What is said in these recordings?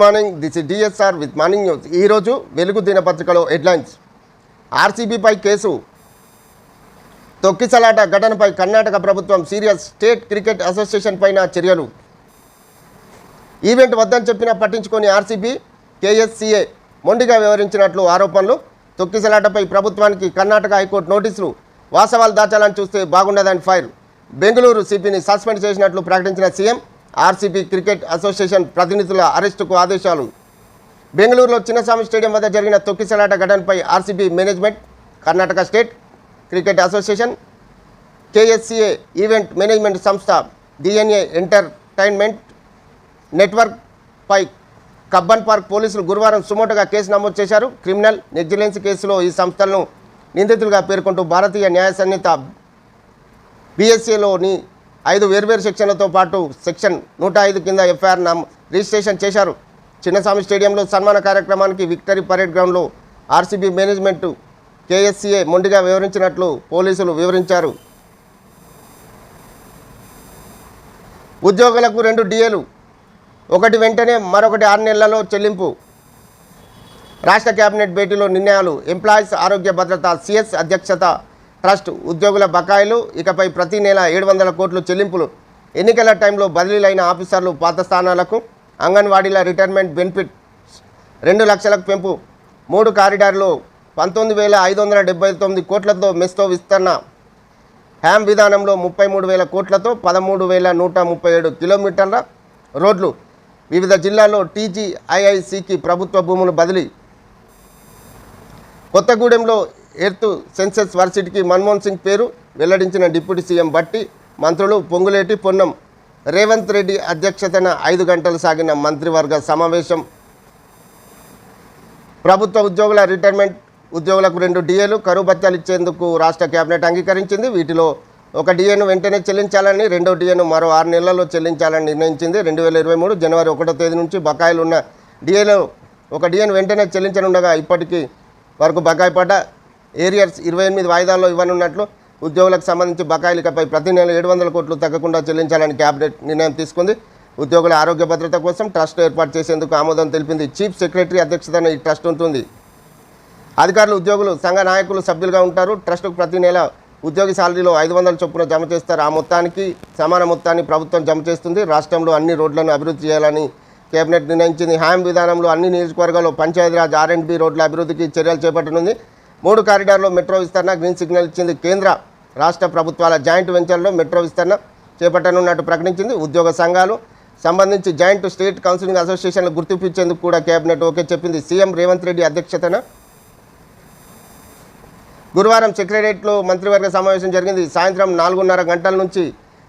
Morning this DSR with morning news ఈరోజు వెలుగు దినపత్రికలో హెడ్లైన్స్ ఆర్సీబీపై కేసు. తొక్కిసలాట ఘటనపై కర్ణాటక ప్రభుత్వం సీరియస్ స్టేట్ క్రికెట్ అసోసియేషన్ పైన చర్యలు. ఈవెంట్ వద్దని చెప్పినా పట్టించుకొని ఆర్సీబీ కేఎస్సీఏ మొండిగా వ్యవహరించినట్లు ఆరోపణలు. తొక్కిసలాటపై ప్రభుత్వానికి కర్ణాటక హైకోర్టు నోటీసులు. వాస్తవాలు దాచాలని చూస్తే బాగుండదని ఫైర్. బెంగళూరు సిపిని సస్పెండ్ చేసినట్లు ప్రకటించిన సీఎం ఆర్సీబీ క్రికెట్ అసోసియేషన్ ప్రతినిధుల అరెస్టుకు ఆదేశాలు. బెంగళూరులో చిన్నస్వామి స్టేడియం వద్ద జరిగిన తొక్కిసలాట ఘటనపై RCB management Karnataka state cricket association KSCA event management సంస్థ డిఎన్ఏ ఎంటర్టైన్మెంట్ నెట్వర్క్పై కబ్బన్ పార్క్ పోలీసులు గురువారం సుమోటగా కేసు నమోదు చేశారు. క్రిమినల్ నెగ్జిలెన్స్ కేసులో ఈ సంస్థలను నిందితులుగా పేర్కొంటూ భారతీయ న్యాయ సన్నిహిత బీఎస్సీలోని ఐదు వేర్వేరు సెక్షన్లతో పాటు సెక్షన్ నూట ఐదు కింద ఎఫ్ఐఆర్ నామ్ రిజిస్ట్రేషన్ చేశారు. చిన్నస్వామి స్టేడియంలో సన్మాన కార్యక్రమానికి విక్టరీ పరేడ్ గ్రౌండ్లో ఆర్సీబీ మేనేజ్మెంట్ కేఎస్సీఏ మొండిగా వివరించినట్లు పోలీసులు వివరించారు. ఉద్యోగులకు రెండు డిఏలు ఒకటి వెంటనే మరొకటి ఆరు నెలలలో చెల్లింపు. రాష్ట్ర కేబినెట్ భేటీలో నిర్ణయాలు ఎంప్లాయీస్ ఆరోగ్య భద్రత సిఎస్ అధ్యక్షత ట్రస్ట్ ఉద్యోగుల బకాయిలు ఇకపై ప్రతి నెల ఏడు వందల కోట్లు చెల్లింపులు. ఎన్నికల టైంలో బదిలీలైన ఆఫీసర్లు పాత స్థానాలకు అంగన్వాడీల రిటైర్మెంట్ బెనిఫిట్ రెండు లక్షలకు పెంపు. మూడు కారిడార్లు పంతొమ్మిది వేల ఐదు వందల డెబ్బై తొమ్మిది కోట్లతో మెస్తో విస్తరణ. హ్యామ్ విధానంలో ముప్పై మూడు వేల కోట్లతో పదమూడు వేల నూట ముప్పై ఏడు కిలోమీటర్ల రోడ్లు. వివిధ జిల్లాల్లో టీజీఐఐసికి ప్రభుత్వ భూములు బదిలీ. కొత్తగూడెంలో ఎర్త్ సెన్సెస్ వర్సిటీకి మన్మోహన్ సింగ్ పేరు వెల్లడించిన డిప్యూటీ సీఎం బట్టి మంత్రులు పొంగులేటి పొన్నం రేవంత్ రెడ్డి అధ్యక్షతన ఐదు గంటలు సాగిన మంత్రివర్గ సమావేశం. ప్రభుత్వ ఉద్యోగుల రిటైర్మెంట్ ఉద్యోగులకు రెండు డిఏలు కరువు భత్యాలు ఇచ్చేందుకు రాష్ట్ర కేబినెట్ అంగీకరించింది. వీటిలో ఒక డిఏను వెంటనే చెల్లించాలని రెండో డిఏను మరో ఆరు నెలల్లో చెల్లించాలని నిర్ణయించింది. రెండు వేల ఇరవై మూడు జనవరి ఒకటో తేదీ నుంచి బకాయిలు ఉన్న డిఏలో ఒక డిఏను వెంటనే చెల్లించనుండగా ఇప్పటికీ వరకు బకాయి పడ్డ ఏరియర్స్ ఇరవై ఎనిమిది వాయిదాల్లో ఇవ్వనున్నట్లు ఉద్యోగులకు సంబంధించి బకాయిలు ప్రతి నెల ఏడు వందల కోట్లు తగ్గకుండా చెల్లించాలని కేబినెట్ నిర్ణయం తీసుకుంది. ఉద్యోగుల ఆరోగ్య భద్రత కోసం ట్రస్ట్ ఏర్పాటు చేసేందుకు ఆమోదం తెలిపింది. చీఫ్ సెక్రటరీ అధ్యక్షతన ఈ ట్రస్ట్ ఉంటుంది. అధికారులు ఉద్యోగులు సంఘ నాయకులు సభ్యులుగా ఉంటారు. ట్రస్టుకు ప్రతి నెల ఉద్యోగి శాలరీలో ఐదు వందల చొప్పున జమ చేస్తారు. ఆ మొత్తానికి సమాన మొత్తాన్ని ప్రభుత్వం జమ చేస్తుంది. రాష్ట్రంలో అన్ని రోడ్లను అభివృద్ధి చేయాలని కేబినెట్ నిర్ణయించింది. హాయం విధానంలో అన్ని నియోజకవర్గాల్లో పంచాయతీరాజ్ ఆర్ అండ్ బి రోడ్ల అభివృద్ధికి చర్యలు చేపట్టనుంది. మూడు కారిడార్లో మెట్రో విస్తరణ గ్రీన్ సిగ్నల్ ఇచ్చింది కేంద్ర రాష్ట్ర ప్రభుత్వాల జాయింట్ వెంచర్లో మెట్రో విస్తరణ చేపట్టనున్నట్టు ప్రకటించింది ఉద్యోగ సంఘాలు. సంబంధించి జాయింట్ స్టేట్ కౌన్సిలింగ్ అసోసియేషన్లు గుర్తింపు ఇచ్చేందుకు కూడా కేబినెట్ ఓకే చెప్పింది. సీఎం రేవంత్ రెడ్డి అధ్యక్షతన గురువారం సెక్రటరియట్లో మంత్రివర్గ సమావేశం జరిగింది. సాయంత్రం నాలుగున్నర గంటల నుంచి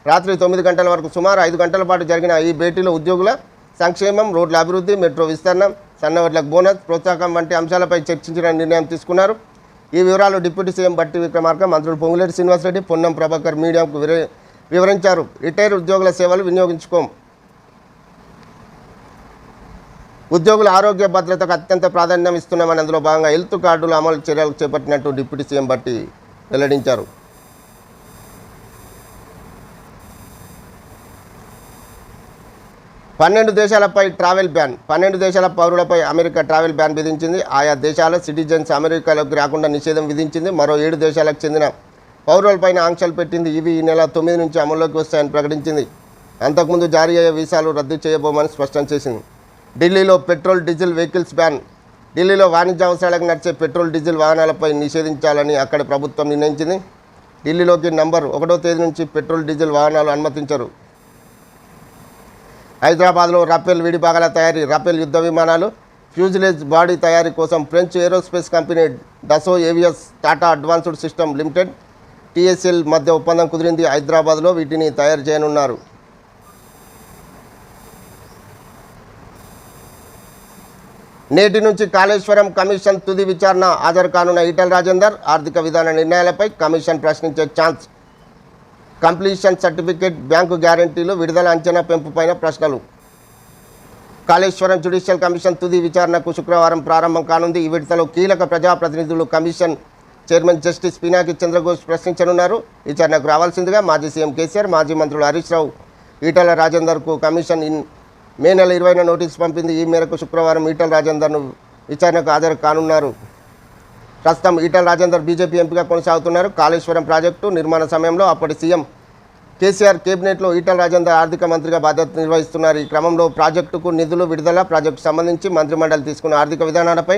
రాత్రి తొమ్మిది గంటల వరకు సుమారు ఐదు గంటల పాటు జరిగిన ఈ భేటీలో ఉద్యోగుల సంక్షేమం రోడ్ల అభివృద్ధి మెట్రో విస్తరణ సన్నవడ్లకు బోనస్ ప్రోత్సాహం వంటి అంశాలపై చర్చించిన నిర్ణయం తీసుకున్నారు. ఈ వివరాలు డిప్యూటీ సీఎం బట్టి విక్రమార్క మంత్రులు పొంగులేటి శ్రీనివాసరెడ్డి పొన్నం ప్రభాకర్ మీడియాకు వివరించారు. రిటైర్ ఉద్యోగుల సేవలు వినియోగించుకోం. ఉద్యోగుల ఆరోగ్య భద్రతకు అత్యంత ప్రాధాన్యం ఇస్తున్నామని అందులో భాగంగా హెల్త్ కార్డుల అమలు చర్యలు చేపట్టినట్టు డిప్యూటీ సీఎం బట్టి వెల్లడించారు. పన్నెండు దేశాలపై ట్రావెల్ బ్యాన్ పన్నెండు దేశాల పౌరులపై అమెరికా ట్రావెల్ బ్యాన్ విధించింది. ఆయా దేశాల సిటిజన్స్ అమెరికాలోకి రాకుండా నిషేధం విధించింది. మరో ఏడు దేశాలకు చెందిన పౌరులపైన ఆంక్షలు పెట్టింది. ఇవి ఈ నెల తొమ్మిది నుంచి అమల్లోకి వస్తాయని ప్రకటించింది. అంతకుముందు జారీ అయ్యే వీసాలు రద్దు చేయబోమని స్పష్టం చేసింది. ఢిల్లీలో పెట్రోల్ డీజిల్ వెహికల్స్ బ్యాన్. ఢిల్లీలో వాణిజ్య అవసరాలకు నడిచే పెట్రోల్ డీజిల్ వాహనాలపై నిషేధించాలని అక్కడి ప్రభుత్వం నిర్ణయించింది. ఢిల్లీలోకి నంబర్ ఒకటో తేదీ నుంచి పెట్రోల్ డీజిల్ వాహనాలు అనుమతించరు. హైదరాబాద్లో రఫేల్ విడిభాగాల తయారీ రఫేల్ యుద్ధ విమానాలు ఫ్యూజిలేజ్ బాడీ తయారీ కోసం French aerospace company Dassault Aviation Tata advanced system limited TSL మధ్య ఒప్పందం కుదిరింది హైదరాబాద్లో వీటిని తయారు చేయనున్నారు. నేటి నుంచి కాళేశ్వరం కమిషన్ తుది విచారణ హాజరు కానున్న ఈటల రాజేందర్ ఆర్థిక విధాన నిర్ణయాలపై కమిషన్ ప్రశ్నించే ఛాన్స్ కంప్లీషన్ సర్టిఫికేట్ బ్యాంకు గ్యారంటీలు విడుదల అంచనా పెంపుపైన ప్రశ్నలు. కాళేశ్వరం జ్యుడిషియల్ కమిషన్ తుది విచారణకు శుక్రవారం ప్రారంభం కానుంది. ఈ విడతలో కీలక ప్రజాప్రతినిధులు commission chairman justice Pinaki Chandra Ghosh ప్రశ్నించనున్నారు. విచారణకు రావాల్సిందిగా మాజీ సీఎం కేసీఆర్ మాజీ మంత్రులు హరీష్ రావు ఈటల రాజేందర్కు కమిషన్ ఇన్ మే నెల ఇరవైన నోటీసు పంపింది. ఈ మేరకు శుక్రవారం ఈటల రాజేందర్ను విచారణకు హాజరు కానున్నారు. ప్రస్తుతం ఈటల రాజేందర్ బీజేపీ ఎంపీగా కొనసాగుతున్నారు. కాళేశ్వరం ప్రాజెక్టు నిర్మాణ సమయంలో అప్పటి సీఎం కేసీఆర్ కేబినెట్లో ఈటల రాజేందర్ ఆర్థిక మంత్రిగా బాధ్యత నిర్వహిస్తున్నారు. ఈ క్రమంలో ప్రాజెక్టుకు నిధులు విడుదల ప్రాజెక్టు సంబంధించి మంత్రిమండలి తీసుకున్న ఆర్థిక విధానాలపై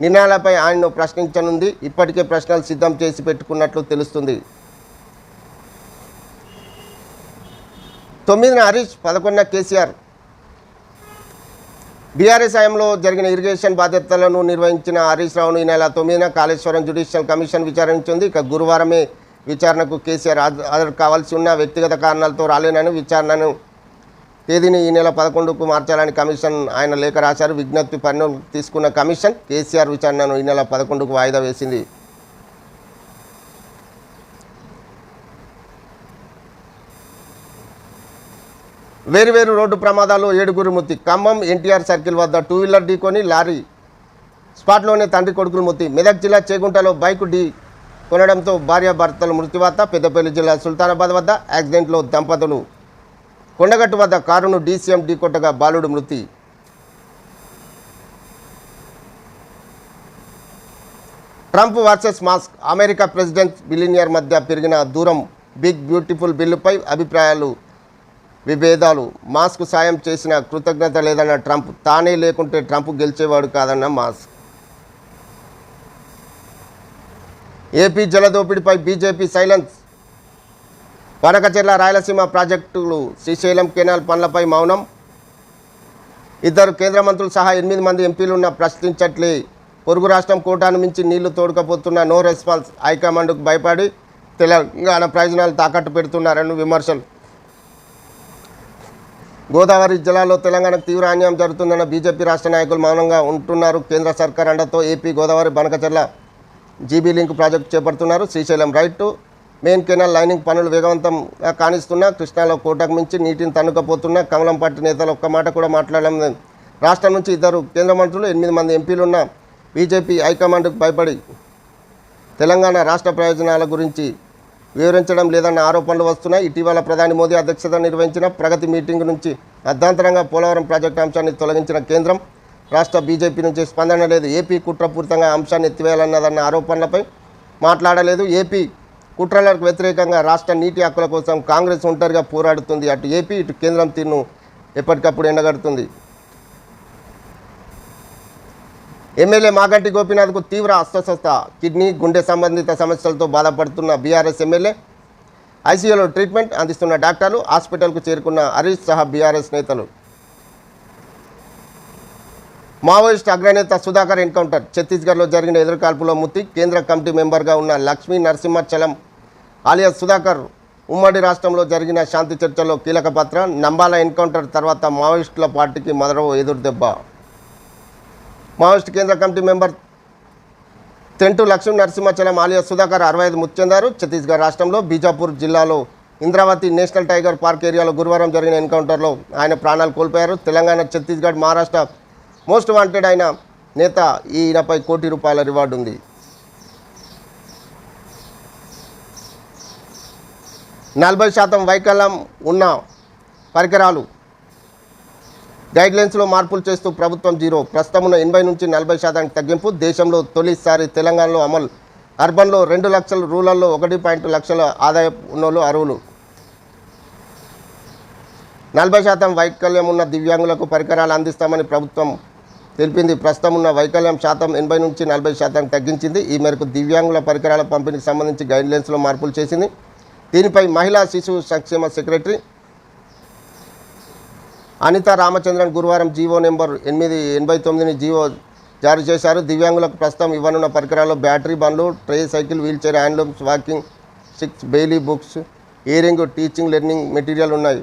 నిర్ణయాలపై ఆయనను ప్రశ్నించనుంది. ఇప్పటికే ప్రశ్నలు సిద్ధం చేసి పెట్టుకున్నట్లు తెలుస్తుంది. తొమ్మిదిన హరీష్ పదకొండున కేసీఆర్ బీఆర్ఎస్ హయాంలో జరిగిన ఇరిగేషన్ బాధ్యతలను నిర్వహించిన హరీష్ రావును ఈ నెల తొమ్మిదిన కాళేశ్వరం జ్యుడిషియల్ కమిషన్ విచారించింది. ఇక గురువారమే విచారణకు కేసీఆర్ హాజరు కావాల్సి ఉన్న వ్యక్తిగత కారణాలతో రాలేనని విచారణను తేదీని ఈ నెల పదకొండుకు మార్చాలని కమిషన్ ఆయన లేఖ రాశారు. విజ్ఞప్తి పన్ను తీసుకున్న కమిషన్ కేసీఆర్ విచారణను ఈ నెల పదకొండుకు వాయిదా వేసింది. వేరువేరు రోడ్డు ప్రమాదాలు ఏడుగురు మృతి. ఖమ్మం ఎన్టీఆర్ సర్కిల్ వద్ద టూ వీలర్ ఢీకొని లారీ స్పాట్లోనే తండ్రి కొడుకులు మృతి. మెదక్ జిల్లా చేగుంటలో బైకు ఢీ కొనడంతో భార్యాభర్తల మృత్యువార్త. పెద్దపల్లి జిల్లా సుల్తానాబాద్ వద్ద యాక్సిడెంట్లో దంపతులు. కొండగట్టు వద్ద కారును డీసీఎం ఢీకొట్టగా బాలుడు మృతి. Trump versus Musk. America president billionaire మధ్య పెరిగిన దూరం. బిగ్ బ్యూటిఫుల్ బిల్లుపై అభిప్రాయాలు. విభేదాలు. మాస్క్ సాయం చేసిన కృతజ్ఞత లేదన్న ట్రంప్ తానే లేకుంటే ట్రంప్ గెలిచేవాడు కాదన్న మాస్క్. ఏపీ జలదోపిడిపై బీజేపీ సైలెన్స్. వనకచెర్ల రాయలసీమ ప్రాజెక్టులు శ్రీశైలం కెనాల్ పనులపై మౌనం. ఇద్దరు కేంద్ర మంత్రులు సహా ఎనిమిది మంది ఎంపీలున్న ప్రశ్నించట్లే. పొరుగు రాష్ట్రం కోటాను మించి నీళ్ళు తోడుకపోతున్న నో రెస్పాన్స్ హైకమాండ్కు భయపడి తెలంగాణ ప్రయోజనాలు తాకట్టు పెడుతున్నారని విమర్శలు. గోదావరి జిల్లాలో తెలంగాణకు తీవ్ర అన్యాయం జరుగుతుందన్న బీజేపీ రాష్ట్ర నాయకులు మౌనంగా ఉంటున్నారు. కేంద్ర సర్కార్ అండతో AP Godavari Banakacherla GB link project చేపడుతున్నారు. Srisailam right to main canal lining పనులు వేగవంతంగా కానిస్తున్నా కృష్ణాలో కోటకు మించి నీటిని తన్నుకపోతున్నా కమలం పార్టీ నేతలు ఒక్క మాట కూడా మాట్లాడడం రాష్ట్రం నుంచి ఇద్దరు కేంద్ర మంత్రులు ఎనిమిది మంది ఎంపీలున్న బీజేపీ హైకమాండ్కు భయపడి తెలంగాణ రాష్ట్ర ప్రయోజనాల గురించి వివరించడం లేదన్న ఆరోపణలు వస్తున్నాయి. ఇటీవల ప్రధాని మోదీ అధ్యక్షత నిర్వహించిన ప్రగతి మీటింగ్ నుంచి అర్ధాంతరంగా పోలవరం ప్రాజెక్టు అంశాన్ని తొలగించిన కేంద్రం రాష్ట్ర బీజేపీ నుంచి స్పందన లేదు. ఏపీ కుట్రపూరితంగా అంశాన్ని ఎత్తివేయాలన్నదన్న ఆరోపణలపై మాట్లాడలేదు. ఏపీ కుట్రలకు వ్యతిరేకంగా రాష్ట్ర నీటి హక్కుల కోసం కాంగ్రెస్ ఒంటరిగా పోరాడుతుంది. అటు ఏపీ ఇటు కేంద్రం తీరును ఎప్పటికప్పుడు ఎండగడుతుంది. ఎమ్మెల్యే మాగంటి గోపీనాథ్కు తీవ్ర అస్వస్థత కిడ్నీ గుండె సంబంధిత సమస్యలతో బాధపడుతున్న బీఆర్ఎస్ ఎమ్మెల్యే. ఐసీయూలో ట్రీట్మెంట్ అందిస్తున్న డాక్టర్లు హాస్పిటల్కు చేరుకున్న హరీష్ సహా బీఆర్ఎస్ నేతలు. మావోయిస్ట్ అగ్రనేత సుధాకర్ ఎన్కౌంటర్ ఛత్తీస్గఢ్లో జరిగిన ఎదురుకాల్పులో ముత్తి కేంద్ర కమిటీ మెంబర్గా ఉన్న లక్ష్మీ నరసింహచలం ఆలియా సుధాకర్ ఉమ్మడి రాష్ట్రంలో జరిగిన శాంతి చర్చల్లో కీలక పాత్ర నంబాల ఎన్కౌంటర్ తర్వాత మావోయిస్టుల పార్టీకి మరో ఎదురుదెబ్బ. మావోయిస్ట్ కేంద్ర committee member Tentu Lakshmi Narasimhachalam alias Sudhakar అరవై ఐదు మృతి చెందారు ఛత్తీస్గఢ్ రాష్ట్రంలో బీజాపూర్ జిల్లాలో ఇంద్రావతి నేషనల్ టైగర్ పార్క్ ఏరియాలో గురువారం జరిగిన ఎన్కౌంటర్లో ఆయన ప్రాణాలు కోల్పోయారు. తెలంగాణ ఛత్తీస్గఢ్ మహారాష్ట్ర మోస్ట్ వాంటెడ్ అయిన నేత ఈయనపై కోటి రూపాయల రివార్డు ఉంది. నలభై శాతం వైకల్యం ఉన్న పరికరాలు గైడ్లైన్స్లో మార్పులు చేస్తూ ప్రభుత్వం జీరో. ప్రస్తుతం ఉన్న ఎనభై నుంచి నలభై శాతానికి తగ్గింపు. దేశంలో తొలిసారి తెలంగాణలో అమలు. అర్బన్లో రెండు లక్షలు రూరల్లో ఒకటి పాయింట్ లక్షల ఆదాయ ఉన్నోళ్ళు అరువులు నలభై శాతం వైకల్యం ఉన్న దివ్యాంగులకు పరికరాలు అందిస్తామని ప్రభుత్వం తెలిపింది. ప్రస్తుతం ఉన్న వైకల్యం శాతం ఎనభై నుంచి నలభై శాతం తగ్గించింది. ఈ మేరకు దివ్యాంగుల పరికరాల పంపిణీకి సంబంధించి గైడ్లైన్స్లో మార్పులు చేసింది. దీనిపై మహిళా శిశు సంక్షేమ సెక్రటరీ అనిత రామచంద్రన్ గురువారం జీవో నెంబర్ ఎనిమిది ఎనభై తొమ్మిదిని జీవో జారీ చేశారు. దివ్యాంగులకు ప్రస్తుతం ఇవ్వనున్న పరికరాల్లో బ్యాటరీ బండ్లు tricycle wheelchair handlooms walking sticks braille books earring teaching learning material ఉన్నాయి.